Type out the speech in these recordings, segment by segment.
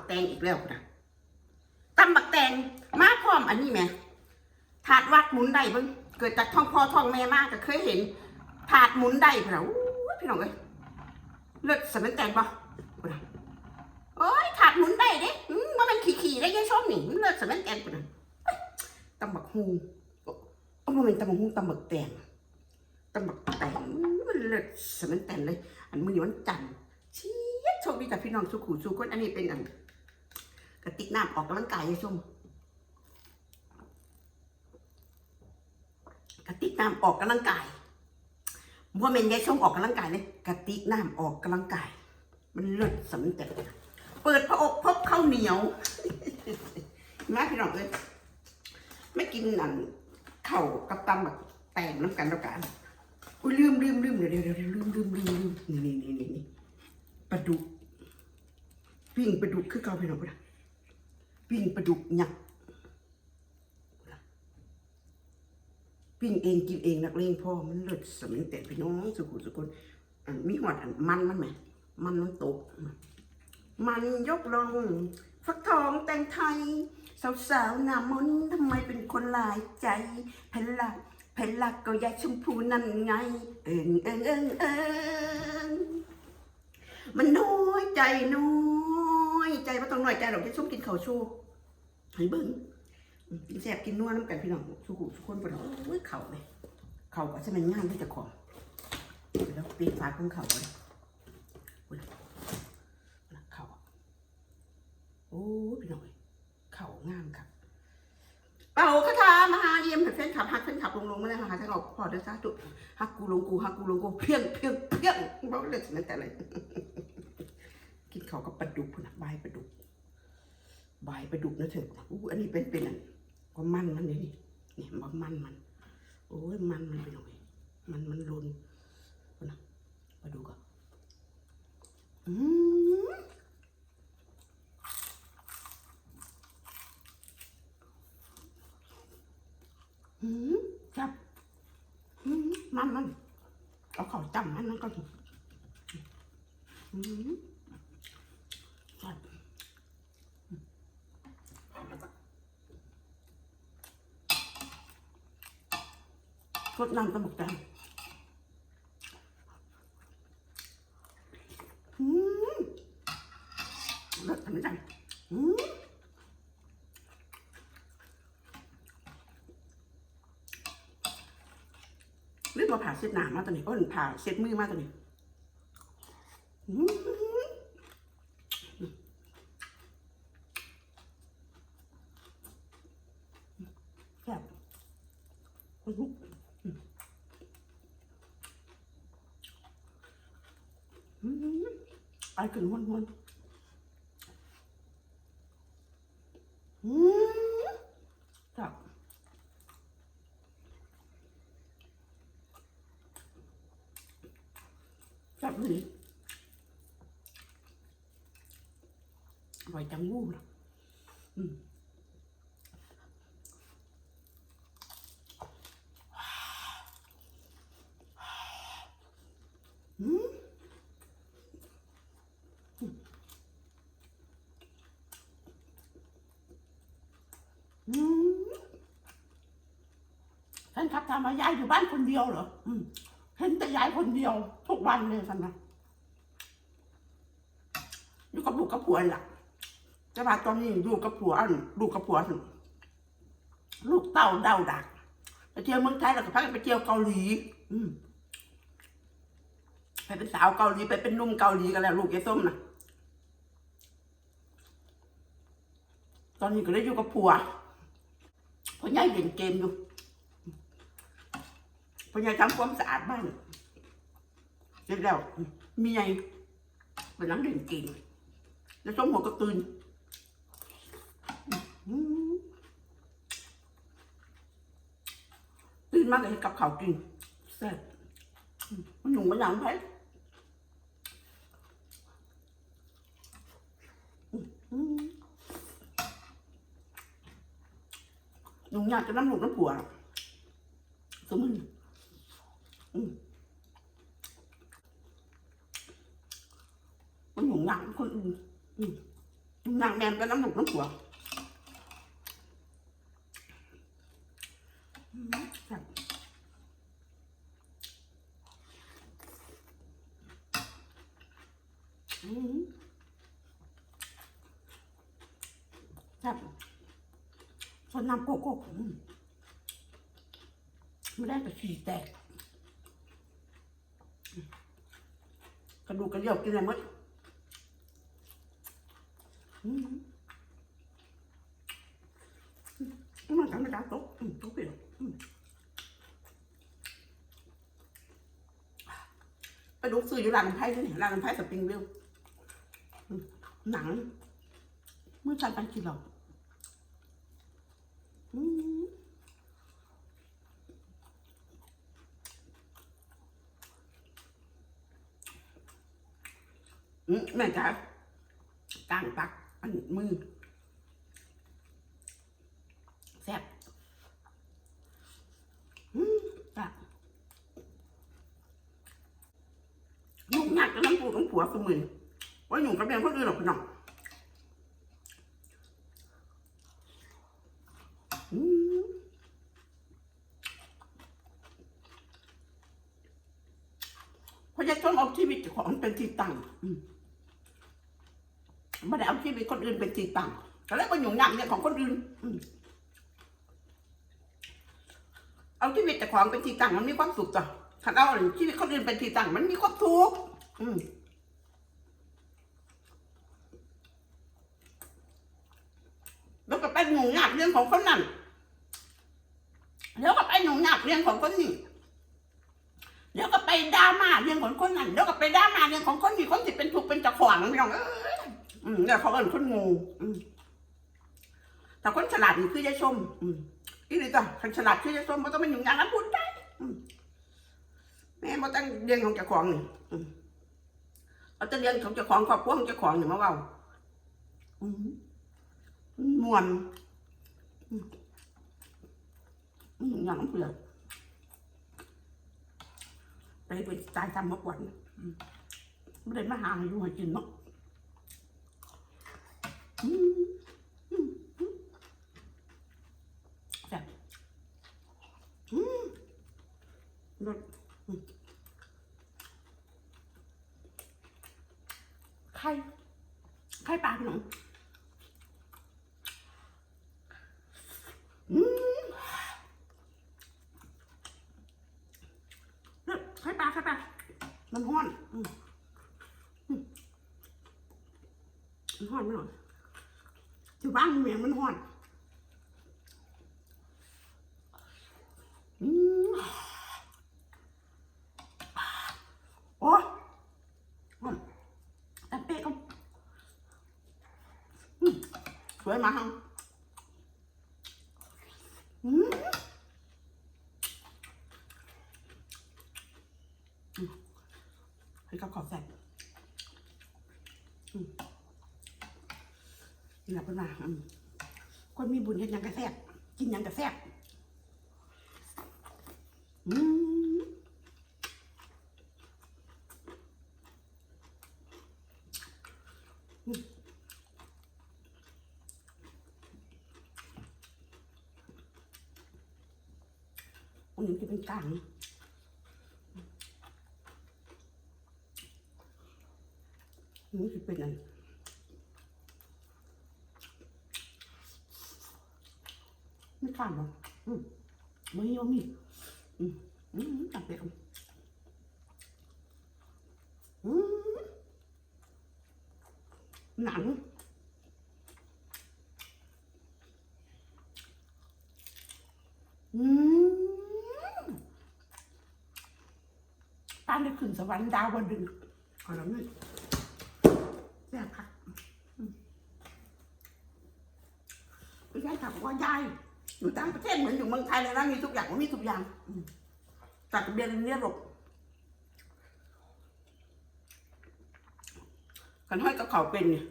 บักแตงอีกแล้วนะตำบักแตงมาพร้อมอันนี้ไหมถาดวัดหมุนได้เบิ่งเกิดจากท้องพ่อท้องแม่มากก็เคยเห็น ถาดหมุนได้พะนะอู้ยพี่น้องเอ้ยเลือดสมันแตงป่ะโอ้ยถาดหมุนได้เด้มว่ามันขี่ๆได้ยังชอบหนี่เลือดสมันแตงปุ่นะตำบักฮูโอ้โอ้มันเป็นตำบักฮูตำบักแตงตำบักแตงมันเลือดสมันแตงเลย อันมือนี้วันจันทร์ชียดโชคดีกับพี่น้องสุขุสุขคนอันนี้เป็นอัน กระติกน้ำออกกำลังกายยายชุมกระติกน้ำออกกำลังกายว่าเมนยายชมออกกำลังกายเลยกระติกน้ำออกกำลังกาย มันเลิศสำแต่เปิดพระอกพบข้าวเหนียวมาพี่น้องเลยไม่กินนั่นเข่าวกับตำแบบแตงน้ำกันแล้วกันอุ้ยลืมลืมลืมเดี๋ยวเดี๋ยวเดี๋ยวลืมลืมลืมลืมนี่นี่นี่นี่นี่ปลาดุกปิ้งปลาดุกคือเก่าพี่น้องปะ ปิ้งปลาดุกหยักปิ้งเองกินเองนักเลงพ่อมันเลิศสมัยแต่พี่น้องสุขุสุคนอันมีหอดอันมันมันไหมมันมันตก มันยกลง ฟักทองแต่งไทย สาวๆหน้ามนต์ทำไมเป็นคนหลายใจเพนลักเพนลักก็ยายชมพูนั่นไง เอิงเอิงเอิงเอิงมันน้อยใจน้อย ใจว่าต้องหน้อยใจหรอกที่ชมกินข้าวชูให้เบิ้งกินแซ่บกินนัวน้ำกันพี่น้องสุขุสุคนปะเนาะโอ้ยเข่าเลยเข่าก็จะเป็นงานที่จะของแล้วปีกฟ้าของเข่าเลยเข่าอะโอ้พี่น้องเอ้ยเข่างามครับเป่าคาถามหาเยี่ยมให้แฟนขับฮักแฟนขับลงลงมาเลยค่ะทั้งออกพอเด้อซาตุฮักกูลงกูฮักกูลงกูเพียงเพียงเพียงบอกเลยสิมันแต่อะไรกินข้ากับปลาดุกนะใบปลาดุกใบปลาดุกนะเถอะอู้อันนี้เป็นเป็นอันก็มันมันนี่นี่นี่มันมันมัน โอ้ยมันมันไปหน่อยมันมันรุนนะปลาดุกอะอืมหืมจับหืมมันมันเอาเขาจำมันมันก็ถูกหืมจับ รดน้ำตะบุกแตงหืมเลิศทำไมจังหืมหรือว่าผ่าเช็ดหนามาตัวนี้ก็ผ่าเช็ดมือมาตัวนี้อื้อหือแซ่บอื้อหืออื้อหือ ไอ้กึ่งวนวนๆอื้อแซ่บจับเลยไว้จังงูนะอืมอืมอืมท่า นครับทำมายายอยู่บ้านคนเดียวเหรออืมเห็นแต่ยายคนเดียว ทุกวันเลยสันนะอยู่กับลูกกับผัวล่ะแต่ว่าตอนนี้อยู่กับผัวอันลูกกับผัวลูกเต้าเด้าดักไปเที่ยวเมืองไทยแล้วก็พักไปเที่ยวเกาหลี อืมไปเป็นสาวเกาหลีไปเป็นนุ่มเกาหลีกันแล้ว ลูกยายส้มนะตอนนี้ก็ได้อยู่กับผัวเพราะยายเล่นเกมอยู่ พราะยายทำความสะอาดบ้านเสร็จแล้วมีไงไปนั่งเล่นเกมแล้วส้มหัวกระตือนตื่นมาก็ให้กับข้าวกินแซ่บมันหนุ่มมันหนังไผอืมหนุ่มอยากจะน้ำหนุกน้ำผัวสมมติอื มันหนุ่มหนังคนอื่นอืมนางแมนก็น้ำหนุกน้ำหัวอืมแซ่บส่วนน้ำโกโก้ไม่ได้แต่ฉี่แตก กระดูกกระเดี่ยวกินอะไรหมดอืมอืมมันทำไม่ได้ตกอืมตกไปหรอกอืมไปดูซื้ออยู่ร้านน้ำไผ่ด้วยนี่ร้านน้ำไผ่สปริงวิวอืมหนังเมื่อชันปันกินหรอกอืมอืม แม่จ๋ากลางปัก อันมือแซ่บจ้ะยุ่งยากกับน้ำปูน้ำผัวคือมือว่าอยู่กับแม่คนอื่นหรอกพี่น้องพราะจะต้องเอาชีวิตของเป็นที่ตั้งอื ไม่ได้เอาชีวิตคนอื่นเป็นที่ตั้งก็แล้วก็อยู่ยากเนี่ยของคนอื่นเอาชีวิตแต่ของเป็นที่ตั้งมันมีความสุขจ้ะถ้าเอาชีวิตคนอื่นเป็นที่ตั้งมันมีความทุกข์อืมแล้วก็ไปหนุ่งหยาบเรื่องของคนนั้นแล้วก็ไปหนุ่งหยาบเรื่องของคนนี้เดี๋ยวก็ไปดรามาเรื่องของคนนั้นเดี๋ยวก็ไปดรามาเรื่องของคนนี้คนที่เป็นทุกข์เป็นเจ้าของไม่ต้องเอ้ อืมเนี่ยเขาเป็นคนงูอืมแต่คนฉลาดนี่คือยายชม อืมอีนี่จ้ะคนฉลาดคือยายชมมันต้องเป็นหนุ่งหยาบแล้วพูดได้อืมแม่มาตั้งเรียนของเจ้าของนี่อืมเอาแต่เรียนของเจ้าของครอบครัวของเจ้าของนี่มาเว่าอืมมวนอืมอย่างน้ำเปลือกไปไปตายทำมากกว่านี้อืมไม่ได้มาหาอยู่ให้กินเนาะ แซ่บรสไข่ไข่ปลาพี่น้องอืมไข่ปลาไข่ปลามันห้อนอืมมมันห้อนไม่หน่อย อยู่บ้านเมียมันห้อนโอ้ห้อนแต่เป๊ะก็อืมสวยมาฮังให้กับขอบแซ่บอืม นี่แหละเพื่อนมาคนมีบุญเห็นยังกระแซบกินหยังกระแซบอืมอันนี้จะเป็นกลางอันนี้จะเป็นอะ ไม่ข้ามหรออืมไม่ยอมมีอืมอืมจับไปกันอืมหนังอืมปาได้ขึ้นสวรรค์ดาววันดึงขอรับนี่แซ่บค่ะไม่ใช่ค่ะบอกว่ายาย อยู่ต่างประเทศเหมือนอยู่เมืองไทยเลยนะมีทุกอย่างมีทุกอย่างจัดเบียนเรียนหลบกันห้อยกับเขาเป็นเนี่ย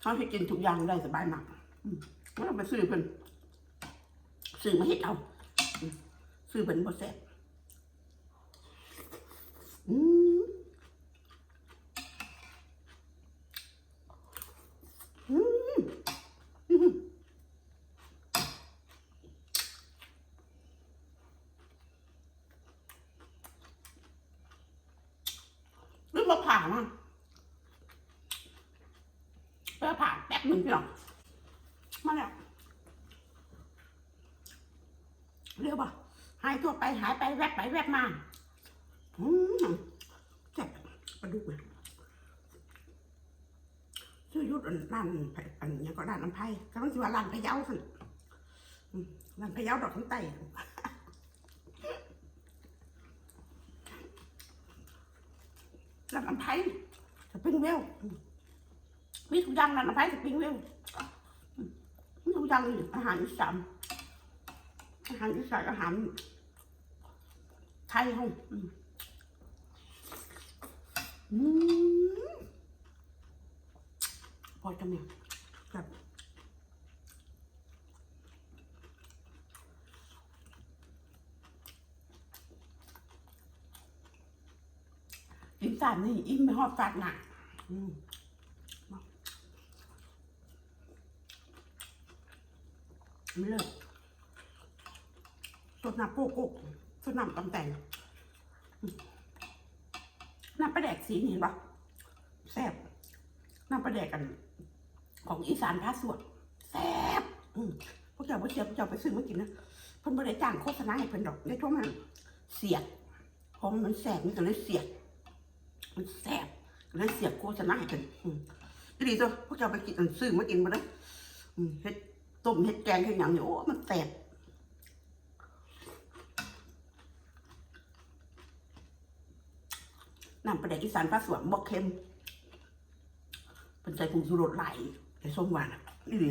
เขาให้กินทุกอย่างได้สบายมากไม่ต้องไปซื้อเพิ่นซื้อมาเฮ็ดเอาซื้อเป็นบ่แซ่บอืม มาเพื่อผ่านแป๊บหนึ่งพี่น้อง มาแล้วเรียกว่าหายตัวไปหายไปแวบไปแวบมาอืมแซ่บปลาดุกเลยชื่อยุทธร้านไผ่อันนี้ก็ร้านน้ำไผ่กำลังจะว่าร้านพะเยาสิร้านพะเยาดอกคำไต้ร้านน้ำไผ่สปริงเวลมีทุกอย่างร้านน้ำไผ่สปริงเวล มมีทุกอย่างเลยอาหารอีสานอาหารอีสานอาหารไทยห้องอืมพอจะมีครับกินสารนี่อิ่มไม่หอดฟาดหนักอืมไม่ เลิกสดน้ำโกโก้สดน้ำตำแต่งน้ำปลาแดกสีนี่เห็นปะแซ่บน้ำปลาแดกกัน ของอีสานพาสวดแซ่บพวกเจ้าพวกเจ้าพวกเจ้าไปซื้อมากินนะเพิ่นบ่ได้จ้างโฆษณาให้เพิ่นดอกในช่วงมันเสียดเพราะมันแสบมันก็เลยเสียดมันแสบก็เลยเสียบโฆษณาให้เพิ่นอืมดีตัวพวกเจ้าไปกินซื้อมากินมาเด้ออืมเฮ็ด ต้มเฮ็ดแกงเฮ็ดหยังนี่โอ้มันแสบน้ำปลาแดกอีสานพาสวดบ่เค็มเป็นใจผงชูรสไหลใส่ส้มหวานนี่ดี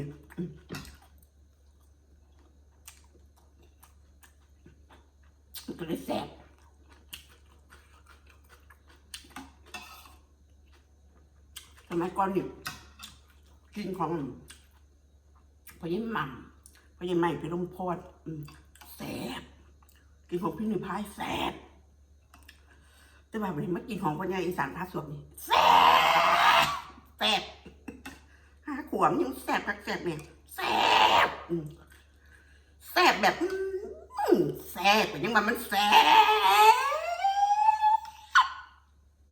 ก็เลยแสบสมัยก่อนนี่กินของ พอยิ้มหม่ำพอยิ้มใหม่พี่ลมพอดแซ่บกินของพี่หนุ่ยพายแซ่บแต่ว่าวันนี้มากินของพ่อใหญ่อีสานพาสวมนี่แซ่บแซ่บห้าขวบยังแซ่บกักแซ่บเนี่ยแซ่บแซ่บแบบอืมแซ่บเป็นยังไงมันแซ่บ